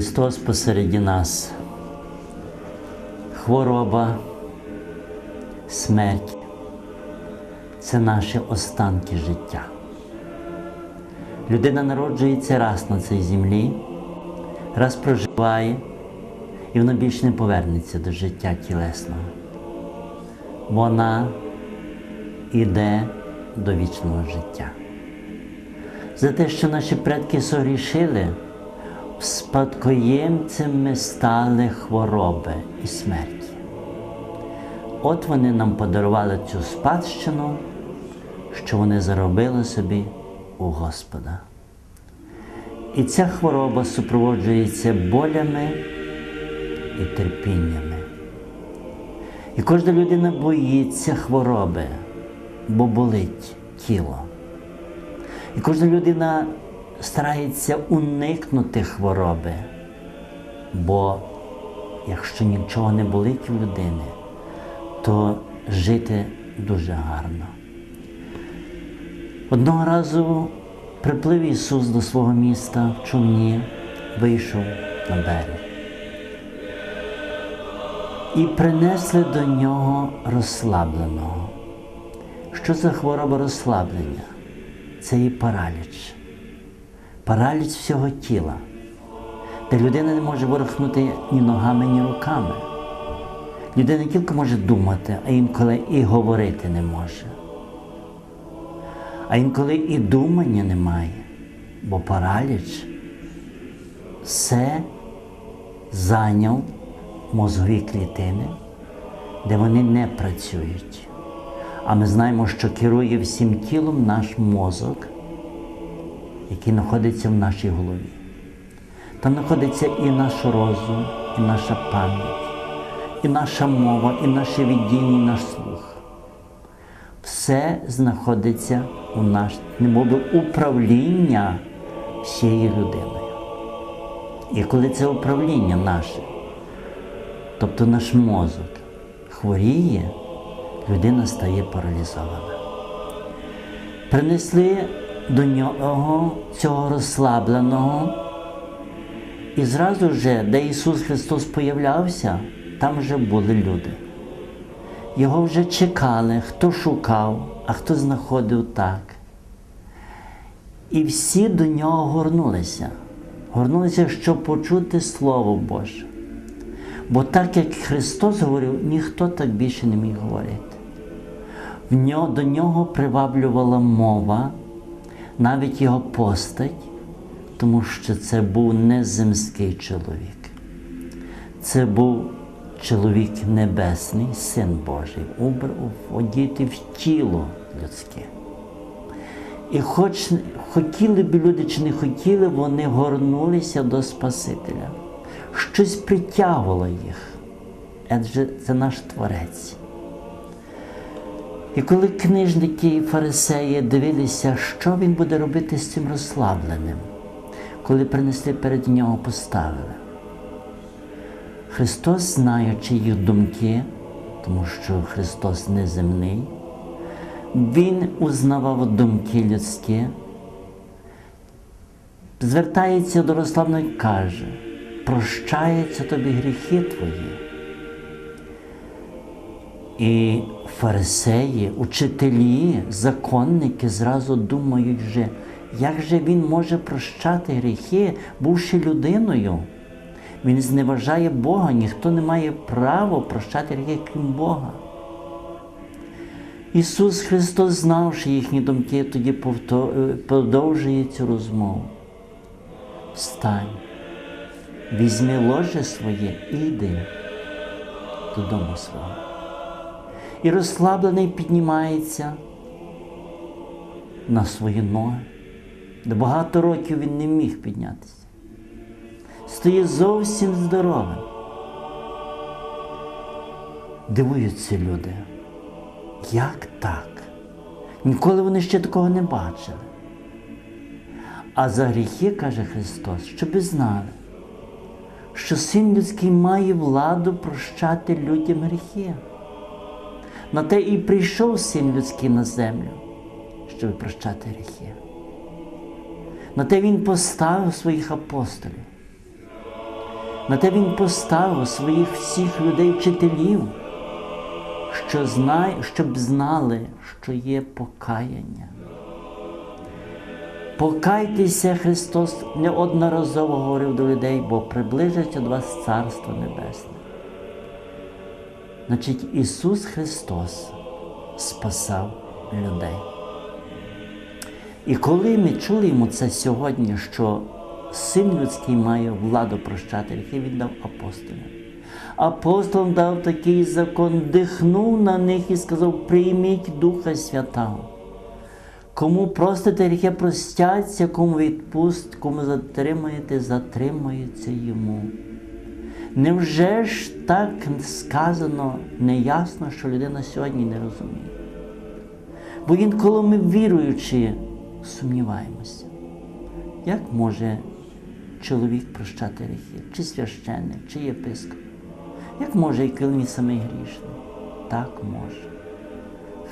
Христос посереді нас. Хвороба, смерть це наші останки життя. Людина народжується раз на цій землі, раз проживає, і вона більше не повернеться до життя тілесного. Вона йде до вічного життя. За те, що наші предки согрішили, спадкоємцями стали хвороби і смерті. От вони нам подарували цю спадщину, що вони заробили собі у Господа. І ця хвороба супроводжується болями і терпіннями. І кожна людина боїться хвороби, бо болить тіло. І кожна людина старається уникнути хвороби, бо якщо нічого не болить у людини, то жити дуже гарно. Одного разу приплив Ісус до свого міста в човні, вийшов на берег. І принесли до нього розслабленого. Що за хвороба розслаблення? Це і параліч. Параліч всього тіла, де людина не може ворухнути ні ногами, ні руками. Людина тільки може думати, а інколи і говорити не може. А інколи і думання немає, бо параліч все зайняв мозгові клітини, де вони не працюють. А ми знаємо, що керує всім тілом наш мозок, який знаходиться в нашій голові. Там знаходиться і наш розум, і наша пам'ять, і наша мова, і наше віддіння, і наш слух. Все знаходиться у нас, немоби управління всією людиною. І коли це управління наше, тобто наш мозок хворіє, людина стає паралізована. Принесли до нього цього розслабленого, і зразу вже, де Ісус Христос появлявся, там вже були люди. Його вже чекали, хто шукав, а хто знаходив так. І всі до нього горнулися, горнулися, щоб почути Слово Боже. Бо так як Христос говорив, ніхто так більше не міг говорити. В нього, До нього приваблювала мова, навіть його постать, тому що це був не земський чоловік. Це був чоловік небесний, син Божий, одіти в тіло людське. І хоч хотіли б люди чи не хотіли, вони горнулися до Спасителя. Щось притягувало їх, адже це наш Творець. І коли книжники і фарисеї дивилися, що він буде робити з цим розслабленим, коли принесли перед нього, поставили. Христос, знаючи їх думки, тому що Христос неземний, Він узнавав думки людські, звертається до розслабленого і каже, прощаються тобі гріхи твої. І фарисеї, учителі, законники зразу думають, вже, як же він може прощати гріхи, бувши людиною. Він зневажає Бога, ніхто не має права прощати гріхи, крім Бога. Ісус Христос, знавши їхні думки, тоді продовжує цю розмову. Встань, візьми ложе своє і йди додому свого. І розслаблений піднімається на свої ноги, де багато років він не міг піднятися стає зовсім здоровим. Дивуються люди. Як так? Ніколи вони ще такого не бачили. А за гріхи, каже Христос, щоби знали, що син людський має владу прощати людям гріхи. На те і прийшов син людський на землю, щоб прощати гріхи. На те він поставив своїх апостолів На те Він поставив своїх всіх людей вчителів, що знає, щоб знали, що є покаяння. Покайтеся, Христос неодноразово говорив до людей, бо приближиться до вас Царство Небесне. Значить, Ісус Христос спасав людей. І коли ми йому це сьогодні, що Син людський має владу прощати гріхи, він дав апостолам. Апостол дав такий закон, дихнув на них і сказав: прийміть Духа Святого. Кому простите гріхи, простяться, кому відпуст, кому затримаєте, затримається йому. Невже ж так сказано неясно, що людина сьогодні не розуміє? Бо інколи ми віруючи, сумніваємося, як може чоловік прощати гріхи, чи священник, чи єпископ? Як може і коли він самий грішний? Так може.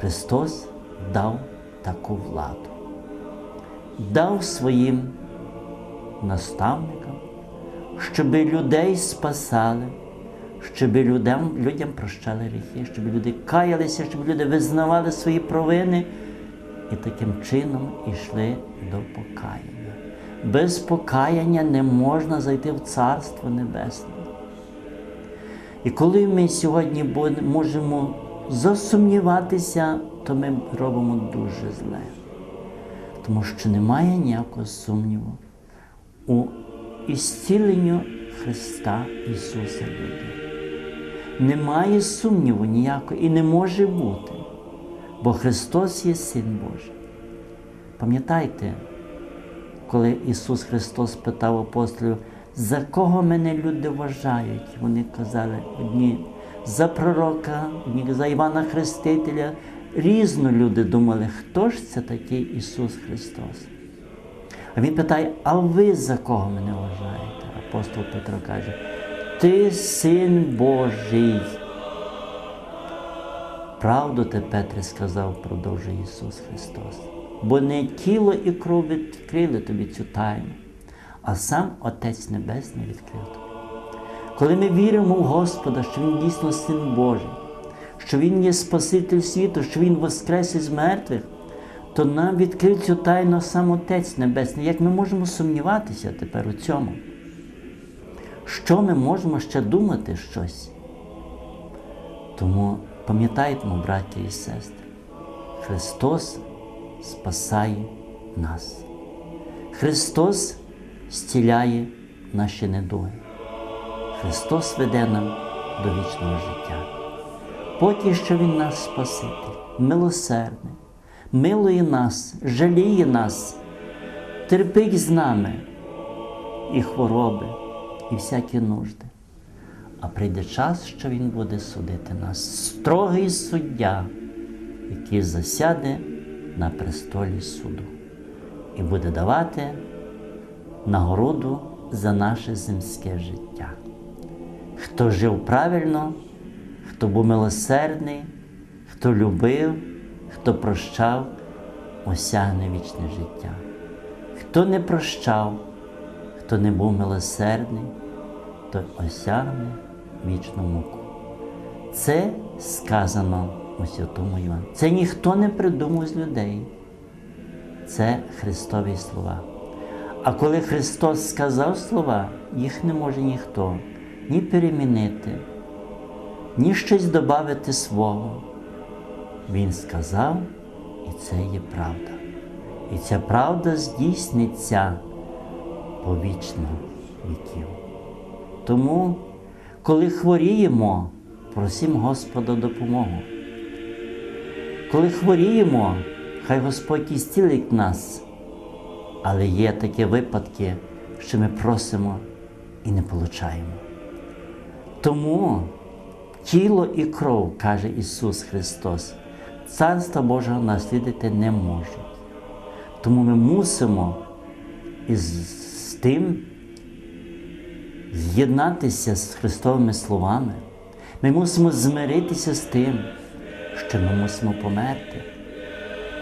Христос дав таку владу, дав своїм наставникам, щоб людей спасали, щоб людям, людям прощали гріхи, щоб люди каялися, щоб люди визнавали свої провини і таким чином йшли до покаяння. Без покаяння не можна зайти в Царство Небесне. І коли ми сьогодні можемо засумніватися, то ми робимо дуже зле. Тому що немає ніякого сумніву у ісціленню Христа Ісуса людей. Немає сумніву ніякого і не може бути, бо Христос є Син Божий. Пам'ятайте, коли Ісус Христос питав апостолів, за кого мене люди вважають? Вони казали одні за пророка, одні за Івана Хрестителя. Різно люди думали, хто ж це такий Ісус Христос. А Він питає, а ви за кого мене вважаєте? Апостол Петро каже, Ти син Божий. Правду ти, Петре, сказав, продовжує Ісус Христос. Бо не тіло і кров відкрили тобі цю тайну, а сам Отець Небесний відкрив тобі. Коли ми віримо в Господа, що Він дійсно Син Божий, що Він є Спаситель світу, що Він воскрес із мертвих, то нам відкрив цю тайну сам Отець Небесний. Як ми можемо сумніватися тепер у цьому? Що ми можемо ще думати щось? Тому пам'ятайте, браття і сестри, Христос спасає нас. Христос зціляє наші недуги. Христос веде нам до вічного життя. Поки що Він наш Спаситель, милосердний, милує нас, жаліє нас, терпить з нами і хвороби, і всякі нужди. А прийде час, що Він буде судити нас, строгий суддя, який засяде на престолі суду і буде давати нагороду за наше земське життя. Хто жив правильно, хто був милосердний, хто любив, хто прощав, осягне вічне життя. Хто не прощав, хто не був милосердний, той осягне вічну муку. Це сказано у Святому Івану. Це ніхто не придумав з людей. Це Христові слова. А коли Христос сказав слова, їх не може ніхто ні перемінити, ні щось додати свого. Він сказав, і це є правда. І ця правда здійсниться по вічно віків. Тому, коли хворіємо, просимо Господа допомогу. Коли хворіємо, хай Господь ісцілить нас. Але є такі випадки, що ми просимо і не получаємо. Тому тіло і кров, каже Ісус Христос, Царство Божого наслідити не можуть. Тому ми мусимо із тим з'єднатися з Христовими словами. Ми мусимо змиритися з тим, що ми мусимо померти,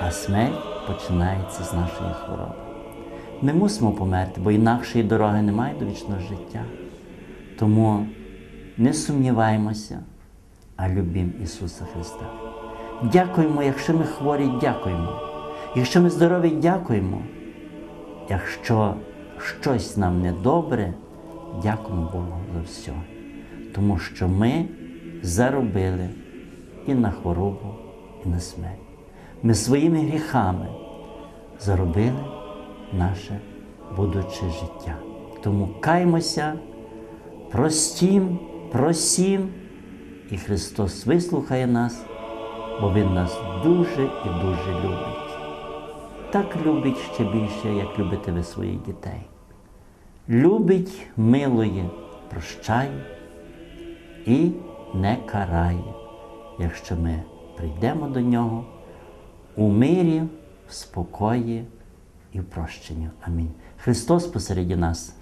а смерть починається з нашої хвороби. Ми мусимо померти, бо інакшої дороги немає до вічного життя. Тому не сумніваємося, а любимо Ісуса Христа. Дякуємо, якщо ми хворі, дякуємо. Якщо ми здорові, дякуємо. Якщо щось нам недобре, дякуємо Богу за все. Тому що ми заробили і на хворобу, і на смерть. Ми своїми гріхами заробили наше будуче життя. Тому каймося, простім, просім, і Христос вислухає нас, бо Він нас дуже і дуже любить. Так любить ще більше, як любите ви своїх дітей. Любить, милує, прощає і не карає, якщо ми прийдемо до нього у мирі, в спокої і в прощенні. Амінь. Христос посереді нас.